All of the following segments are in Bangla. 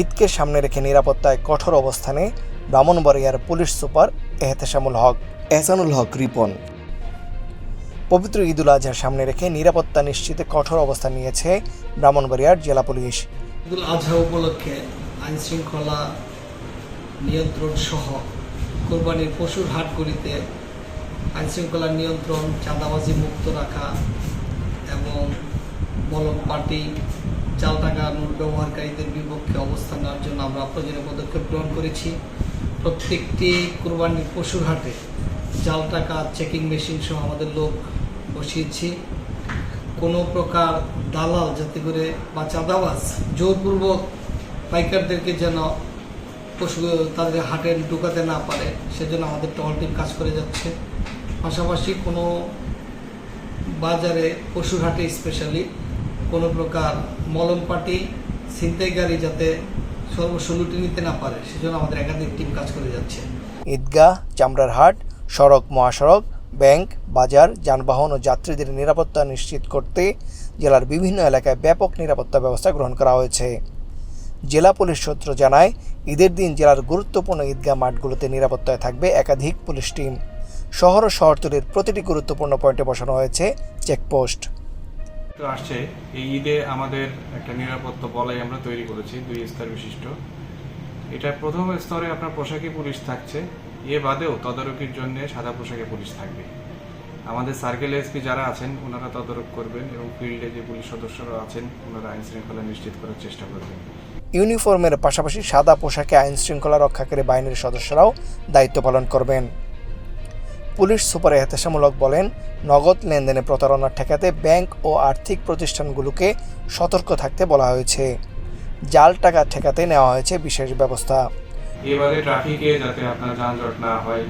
ঈদকে সামনে রেখে নিরাপত্তায় কঠোর অবস্থানে ব্রাহ্মণবাড়িয়ার পুলিশ সুপার এহতেশামুল হক। এহসানুল হক রিপন। পবিত্র ঈদুল আজহার সামনে রেখে নিরাপত্তা নিশ্চিতে কঠোর অবস্থান নিয়েছে ব্রাহ্মণবাড়িয়ার জেলা পুলিশ। ঈদুল আজহা উপলক্ষে আইন শৃঙ্খলা নিয়ন্ত্রণ সহ কোরবানির পশুর হাটগুলিতে আইন শৃঙ্খলা নিয়ন্ত্রণ চাঁদাবাজি মুক্ত রাখা এবং বলক পার্টি চাল টাকা নোট ব্যবহারকারীদের বিপক্ষে অবস্থান নেওয়ার জন্য আমরা প্রয়োজনীয় পদক্ষেপ গ্রহণ করেছি। প্রত্যেকটি কোরবানির পশুর হাটে জাল টাকা চেকিং মেশিন সহ আমাদের লোক বসিয়েছি। কোনো প্রকার দালাল যাতে করে বা চাঁদাবাজ জোরপূর্বক পাইকারদেরকে যেন পশু তাদের হাটে ঢুকাতে না পারে, সেজন্য আমাদের টহল টিম কাজ করে যাচ্ছে। পাশাপাশি কোনো বাজারে পশুর হাটে স্পেশালি কোনো প্রকার মলম পাটি, ছিনতাই গাড়ি যাতে সর্বস্ব নিতে না পারে, সেজন্য আমাদের একাধিক টিম কাজ করে যাচ্ছে। ঈদগাহ চামড়ার হাট সড়ক, মহাসড়ক, ব্যাংক, বাজার, যানবাহন ও যাত্রীদের নিরাপত্তা নিশ্চিত করতে জেলার বিভিন্ন এলাকায় ব্যাপক নিরাপত্তা ব্যবস্থা গ্রহণ করা হয়েছে। জেলা পুলিশ সূত্র জানায়, ঈদের দিন জেলার গুরুত্বপূর্ণ ঈদগাহ মাঠগুলোতে নিরাপত্তায় থাকবে একাধিক পুলিশ টিম শহর ও শহরতলির প্রতিটি গুরুত্বপূর্ণ পয়েন্টে বসানো হয়েছে চেকপোস্ট তো আসছে। এই ঈদে আমাদের একটা নিরাপত্তা বলাই আমরা তৈরি করেছি, দুই স্তর বিশিষ্ট। এটা প্রথম স্তরে আপনার পোশাকি পুলিশ থাকছে। এ বাদেও তদারকির জন্য সাদা পোশাকে পুলিশ থাকবে। আমাদের সার্কেল এসপি যারা আছেন, ওনারা তদারক করবেন এবং ফিল্ডে যে পুলিশ সদস্যরা আছেন, ওনারা আইন শৃঙ্খলা নিশ্চিত করার চেষ্টা করবেন। ইউনিফর্মের পাশাপাশি সাদা পোশাকে আইন শৃঙ্খলা রক্ষাকারী বাহিনীর সদস্যরাও দায়িত্ব পালন করবেন। পুলিশ সুপার এহতেশামূলক বলেন, নগদ লেনদেনে প্রতারণা ঠেকাতে ব্যাংক ও আর্থিক প্রতিষ্ঠানগুলোকে সতর্ক থাকতে বলা হয়েছে। জাল টাকা ঠেকাতে নেওয়া হয়েছে বিশেষ ব্যবস্থা। এবারে ট্রাফিকে যাতে আপনার যানজট না হয়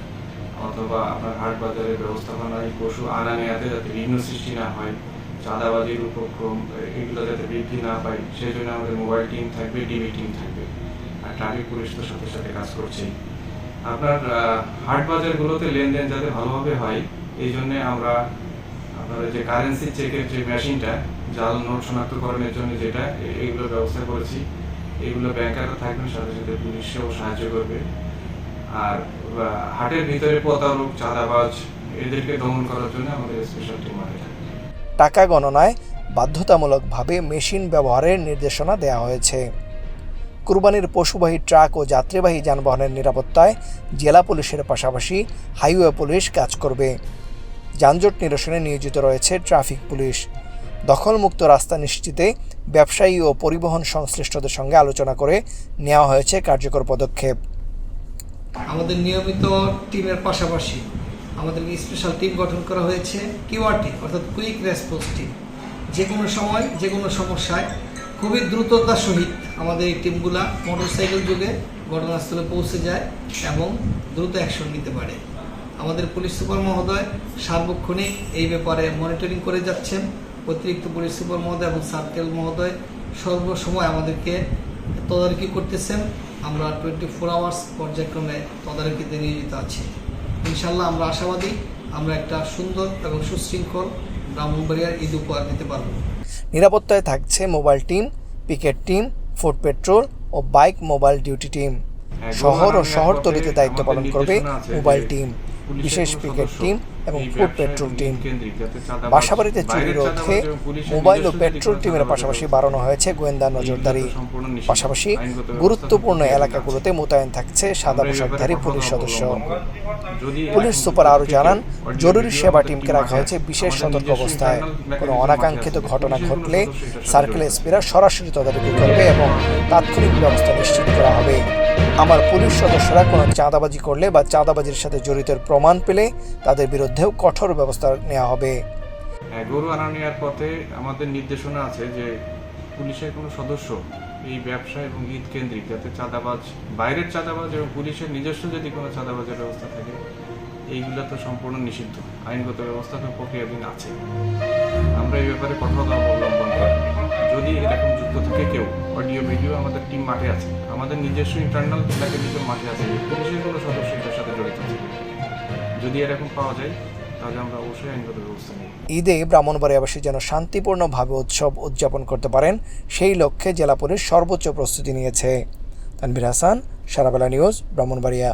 অথবা আপনার হাট বাজারের ব্যবস্থাপনায় পশু আনা নেয়াতে যাতে বিঘ্ন সৃষ্টি না হয়, চাঁদাবাজির উপক্রম, এগুলো যাতে বৃদ্ধি না পায়, সেই জন্য আমাদের মোবাইল টিম থাকবে ডিবি টিম থাকবে। আর ট্রাফিক পুলিশ তো সাথে সাথে কাজ করছেই। আপনার হাট বাজারগুলোতে লেনদেন যাতে ভালোভাবে হয়, এই জন্য আমরা আপনার যে কারেন্সি চেকের যে মেশিনটা জাল নোট শনাক্তকরণের জন্য যেটা, এ- এগুলো ব্যবস্থা করেছি। এগুলো ব্যাংকাররা থাকবেন, সাথে সাথে পুলিশও সাহায্য করবে। আর হাটের ভিতরে প্রতারক, চাঁদাবাজ, এদেরকে দমন করার জন্য আমাদের স্পেশাল টিম টাকা গণনায় বাধ্যতামূলকভাবে মেশিন ব্যবহারের নির্দেশনা দেওয়া হয়েছে। কুরবানির পশুবাহী ট্রাক ও যাত্রীবাহী যানবাহনের নিরাপত্তায় জেলা পুলিশের পাশাপাশি হাইওয়ে পুলিশ কাজ করবে। যানজট নিরসনে নিয়োজিত রয়েছে ট্রাফিক পুলিশ। দখলমুক্ত রাস্তা নিশ্চিতে ব্যবসায়ী ও পরিবহন সংশ্লিষ্টদের সঙ্গে আলোচনা করে নেওয়া হয়েছে কার্যকর পদক্ষেপ। আমাদের নিয়মিত টিমের পাশাপাশি আমাদের স্পেশাল টিম গঠন করা হয়েছে কিউআরটি অর্থাৎ কুইক রেসপন্স টিম যে কোনো সময় যে কোনো সমস্যায় খুবই দ্রুততার সহিত আমাদের এই টিমগুলা মোটরসাইকেল যুগে ঘটনাস্থলে পৌঁছে যায় এবং দ্রুত অ্যাকশন নিতে পারে। আমাদের পুলিশ সুপার মহোদয় সার্বক্ষণিক এই ব্যাপারে মনিটরিং করে যাচ্ছেন। অতিরিক্ত পুলিশ সুপার মহোদয় এবং সার্কেল মহোদয় সর্বসময় আমাদেরকে তদারকি করতেছেন। আমরা টোয়েন্টি ফোর আওয়ার্স পর্যায়ক্রমে তদারকিতে নিয়োজিত আছি। ইনশাল্লাহ আমরা আশাবাদী, আমরা একটা সুন্দর এবং সুশৃঙ্খল ব্রাহ্মণবাড়িয়ার ঈদ উপহার দিতে পারব। নিরাপত্তায় থাকছে mobile team picket team foot patrol ও বাইক মোবাইল ডিউটি টিম। শহর ও শহরতলিতে দায়িত্ব পালন করবে মোবাইল টিম। বিশেষ পিকেট টিম এবং ফুড পেট্রোল টিম। বাসাবাড়িতে চুরি রোধে মোবাইল ও পেট্রোল টিমের পাশাপাশি বাড়ানো হয়েছে গোয়েন্দা নজরদারি। পাশাপাশি গুরুত্বপূর্ণ এলাকাগুলোতে মোতায়েন থাকছে সাদা পোশাকধারী পুলিশ সদস্য। পুলিশ সুপার আরও জানান জরুরি সেবা টিমকে রাখা হয়েছে বিশেষ সতর্ক অবস্থায় কোনো অনাকাঙ্ক্ষিত ঘটনা ঘটলে সার্কেল এসপিরা সরাসরি তদারকি করবে এবং তাৎক্ষণিক ব্যবস্থা নিশ্চিত করা হবে। আমার পুলিশ সদস্যরা কোনো চাঁদাবাজি করলে বা চাঁদাবাজির সাথে জড়িতের প্রমাণ পেলে তাদের বিরুদ্ধেও কঠোর ব্যবস্থা নেওয়া হবে। হ্যাঁ, গরু আনা নেওয়ার পথে আমাদের নির্দেশনা আছে যে পুলিশের কোনো সদস্য এই ব্যবসা এবং ঈদ কেন্দ্রিক যাতে চাঁদাবাজ বাইরের চাঁদাবাজ এবং পুলিশের নিজস্ব যদি কোনো চাঁদাবাজের ব্যবস্থা থাকে এইগুলো তো সম্পূর্ণ নিষিদ্ধ। আইনগত ব্যবস্থা তো প্রক্রিয়াধীন আছে। আমরা এই ব্যাপারে কঠোরতা অবলম্বন করি যদি এরকম যুক্ত থাকে কেউ অডিও ভিডিও আমাদের টিম মাঠে আছে। আমাদের নিজস্ব ইন্টারনাল এলাকায় নিজের মাঠে আছে পুলিশের কোনো সদস্য যদি এরকম পাওয়া যায়, তাহলে আমরা অবশ্যই আইনগত ব্যবস্থা ঈদে ব্রাহ্মণবাড়িয়াবাসী যেন শান্তিপূর্ণভাবে উৎসব উদযাপন করতে পারেন, সেই লক্ষ্যে জেলা পুলিশ সর্বোচ্চ প্রস্তুতি নিয়েছে। তানভীর হাসান, সারাবেলা নিউজ, ব্রাহ্মণবাড়িয়া।